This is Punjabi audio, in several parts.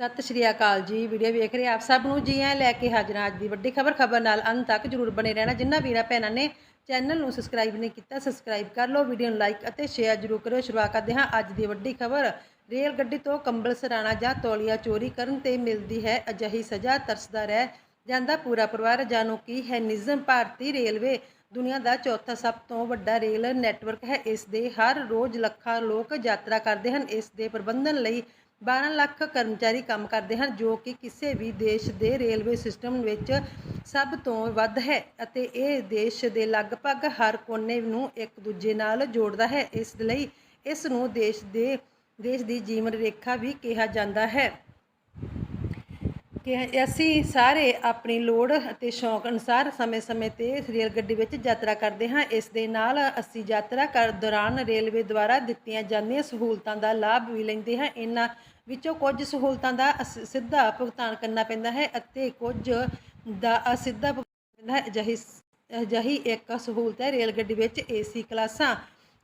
ਸਤਿ ਸ਼੍ਰੀ ਅਕਾਲ ਜੀ। ਵੀਡੀਓ ਵੇਖ ਰਹੇ ਆਪ ਸਭ ਨੂੰ? ਜੀ ਆਇਆਂ ਲੈ ਕੇ ਹਾਜ਼ਰ ਹਾਂ ਅੱਜ ਦੀ ਵੱਡੀ ਖਬਰ। ਖਬਰ ਨਾਲ ਅੰਤ ਤੱਕ ਜਰੂਰ ਬਣੇ ਰਹਿਣਾ। ਜਿੰਨਾ ਵੀਰਾਂ ਭੈਣਾਂ ਨੇ ਚੈਨਲ ਨੂੰ ਸਬਸਕ੍ਰਾਈਬ ਨਹੀਂ ਕੀਤਾ ਸਬਸਕ੍ਰਾਈਬ ਕਰ ਲਓ, ਵੀਡੀਓ ਨੂੰ ਲਾਈਕ ਅਤੇ ਸ਼ੇਅਰ ਜਰੂਰ ਕਰਿਓ। ਸ਼ੁਰੂਆਤ ਕਰਦੇ ਹਾਂ ਅੱਜ ਦੀ ਵੱਡੀ ਖਬਰ। ਰੇਲ ਗੱਡੀ ਤੋਂ ਕੰਬਲ ਸਰਾਣਾ ਜਾਂ ਤੌਲੀਆ ਚੋਰੀ ਕਰਨ ਤੇ ਮਿਲਦੀ ਹੈ ਅਜਿਹੀ ਸਜ਼ਾ। ਤਰਸਦਾ ਰਹਿ ਜਾਂਦਾ ਪੂਰਾ ਪਰਿਵਾਰ। ਜਾਣੋ ਕੀ ਹੈ ਨਿਜ਼ਮ। ਭਾਰਤੀ ਰੇਲਵੇ ਦੁਨੀਆ ਦਾ ਚੌਥਾ ਸਭ ਤੋਂ ਵੱਡਾ ਰੇਲ ਨੈਟਵਰਕ ਹੈ। ਇਸ ਦੇ ਹਰ ਰੋਜ਼ ਲੱਖਾਂ ਲੋਕ ਯਾਤਰਾ ਕਰਦੇ ਹਨ। ਇਸ ਦੇ ਪ੍ਰਬੰਧਨ ਲਈ 12 ਲੱਖ ਕਰਮਚਾਰੀ ਕੰਮ ਕਰਦੇ ਹਨ, ਜੋ ਕਿ ਕਿਸੇ ਵੀ ਦੇਸ਼ ਦੇ ਰੇਲਵੇ ਸਿਸਟਮ ਵਿੱਚ ਸਭ ਤੋਂ ਵੱਧ ਹੈ ਅਤੇ ਇਹ ਦੇਸ਼ ਦੇ ਲਗਭਗ ਹਰ ਕੋਨੇ ਨੂੰ ਇੱਕ ਦੂਜੇ ਨਾਲ ਜੋੜਦਾ ਹੈ। ਇਸ ਲਈ ਇਸ ਨੂੰ ਦੇਸ਼ ਦੇ, ਦੇਸ਼ ਦੀ ਜੀਵਨ ਰੇਖਾ ਵੀ ਕਿਹਾ ਜਾਂਦਾ ਹੈ। ਕਿ ਅਸੀਂ ਸਾਰੇ ਆਪਣੀ ਲੋੜ ਅਤੇ ਸ਼ੌਂਕ ਅਨੁਸਾਰ ਸਮੇਂ-ਸਮੇਂ ਤੇ ਰੇਲ ਗੱਡੀ ਵਿੱਚ ਯਾਤਰਾ ਕਰਦੇ ਹਾਂ। ਇਸ ਦੇ ਨਾਲ ਅਸੀਂ ਯਾਤਰਾ ਕਰ ਦੌਰਾਨ ਰੇਲਵੇ ਦੁਆਰਾ ਦਿੱਤੀਆਂ ਜਾਂਦੀਆਂ ਸਹੂਲਤਾਂ ਦਾ ਲਾਭ ਵੀ ਲੈਂਦੇ ਹਾਂ। ਇਹਨਾਂ ਵਿੱਚੋਂ ਕੁਝ ਸਹੂਲਤਾਂ ਦਾ ਅਸ- ਸਿੱਧਾ ਭੁਗਤਾਨ ਕਰਨਾ ਪੈਂਦਾ ਹੈ ਅਤੇ ਕੁਝ ਦਾ ਅਸਿੱਧਾ ਭੁਗਤਾਨ ਪੈਂਦਾ ਹੈ। ਅਜਿਹੀ ਅਜਿਹੀ ਇੱਕ ਸਹੂਲਤ ਹੈ ਰੇਲ ਗੱਡੀ ਵਿੱਚ ਏਸੀ ਕਲਾਸਾਂ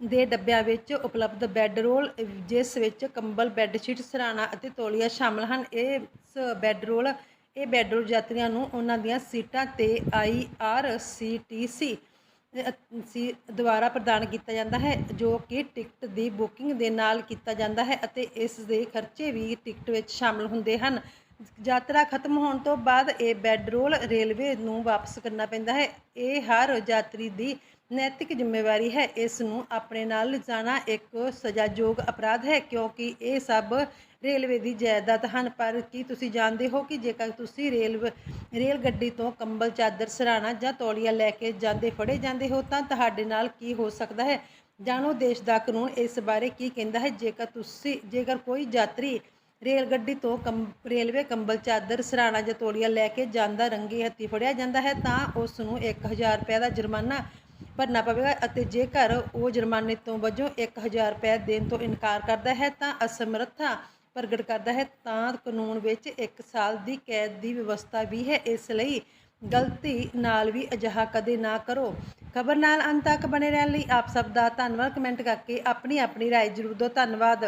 ਦੇ ਡੱਬਿਆਂ ਵਿੱਚ ਉਪਲਬਧ ਬੈੱਡ ਰੋਲ, ਜਿਸ ਵਿੱਚ ਕੰਬਲ ਬੈੱਡਸ਼ੀਟ ਸਰਾਣਾ ਅਤੇ ਤੌਲੀਆ ਸ਼ਾਮਲ ਹਨ। ਇਸ ਬੈੱਡ ਰੋਲ, ਇਹ ਬੈੱਡ ਰੋਲ ਯਾਤਰੀਆਂ ਨੂੰ ਉਹਨਾਂ ਦੀਆਂ ਸੀਟਾਂ ਤੇ ਆਈਆਰਸੀਟੀਸੀ ਸੀ ਦੁਆਰਾ ਪ੍ਰਦਾਨ ਕੀਤਾ ਜਾਂਦਾ ਹੈ, ਜੋ ਕਿ ਟਿਕਟ ਦੀ ਬੁਕਿੰਗ ਦੇ ਨਾਲ ਕੀਤਾ ਜਾਂਦਾ ਹੈ ਅਤੇ ਇਸ ਦੇ ਖਰਚੇ ਵੀ ਟਿਕਟ ਵਿੱਚ ਸ਼ਾਮਲ ਹੁੰਦੇ ਹਨ। ਯਾਤਰਾ ਖਤਮ ਹੋਣ ਤੋਂ ਬਾਅਦ ਇਹ ਬੈੱਡ ਰੋਲ ਰੇਲਵੇ ਨੂੰ ਵਾਪਸ ਕਰਨਾ ਪੈਂਦਾ ਹੈ। ਇਹ ਹਰ ਯਾਤਰੀ ਦੀ ਨੈਤਿਕ ਜ਼ਿੰਮੇਵਾਰੀ ਹੈ, ਇਸ ਨੂੰ ਆਪਣੇ ਨਾਲ ਲਿਜਾਣਾ ਇੱਕ ਸਜ਼ਾਯੋਗ ਅਪਰਾਧ ਹੈ, ਕਿਉਂਕਿ ਇਹ ਸਭ ਰੇਲਵੇ ਦੀ ਜਾਇਦਾਦ ਹਨ। ਪਰ ਕੀ ਤੁਸੀਂ ਜਾਣਦੇ ਹੋ ਕਿ ਜੇਕਰ ਤੁਸੀਂ ਰੇਲ ਰੇਲ ਗੱਡੀ ਤੋਂ ਕੰਬਲ, ਚਾਦਰ, ਸਰਾਣਾ ਜਾਂ ਤੌਲੀਆ ਲੈ ਕੇ ਜਾਂਦੇ, ਫੜੇ ਜਾਂਦੇ ਹੋ, ਤਾਂ ਤੁਹਾਡੇ ਨਾਲ ਕੀ ਹੋ ਸਕਦਾ ਹੈ? ਜਾਣੋ, ਦੇਸ਼ ਦਾ ਕਾਨੂੰਨ ਇਸ ਬਾਰੇ ਕੀ ਕਹਿੰਦਾ ਹੈ? ਜੇਕਰ ਤੁਸੀਂ, ਜੇਕਰ ਕੋਈ ਯਾਤਰੀ ਰੇਲ ਗੱਡੀ ਤੋਂ ਕੰਮ ਰੇਲਵੇ ਕੰਬਲ, ਚਾਦਰ, ਸਰਾਣਾ ਜਾਂ ਤੌਲੀਆ ਲੈ ਕੇ ਜਾਂਦਾ, ਰੰਗੇ ਹੱਥੀ ਫੜਿਆ ਜਾਂਦਾ ਹੈ, ਤਾਂ ਉਸ ਨੂੰ 1000 ਰੁਪਏ ਦਾ ਜੁਰਮਾਨਾ ਭਰਨਾ ਪਵੇਗਾ ਅਤੇ ਜੇਕਰ ਉਹ ਜੁਰਮਾਨੇ ਤੋਂ ਵਜੋਂ 1000 ਰੁਪਏ ਦੇਣ ਤੋਂ ਇਨਕਾਰ ਕਰਦਾ ਹੈ ਤਾਂ ਅਸਮਰੱਥਾ ਪ੍ਰਗਟ ਕਰਦਾ ਹੈ ਤਾਂ ਕਾਨੂੰਨ ਵਿੱਚ 1 ਸਾਲ ਦੀ ਕੈਦ ਦੀ ਵਿਵਸਥਾ ਵੀ ਹੈ ਇਸ ਲਈ ਗਲਤੀ ਨਾਲ ਵੀ ਅਜਿਹਾ ਕਦੇ ਨਾ ਕਰੋ ਖਬਰ ਨਾਲ ਅੰਤ ਤੱਕ ਬਣੇ ਰਹਿਣ ਲਈ ਆਪ ਸਭ ਦਾ ਧੰਨਵਾਦ ਕਮੈਂਟ ਕਰਕੇ ਆਪਣੀ ਆਪਣੀ رائے ਜ਼ਰੂਰ ਦਿਓ ਧੰਨਵਾਦ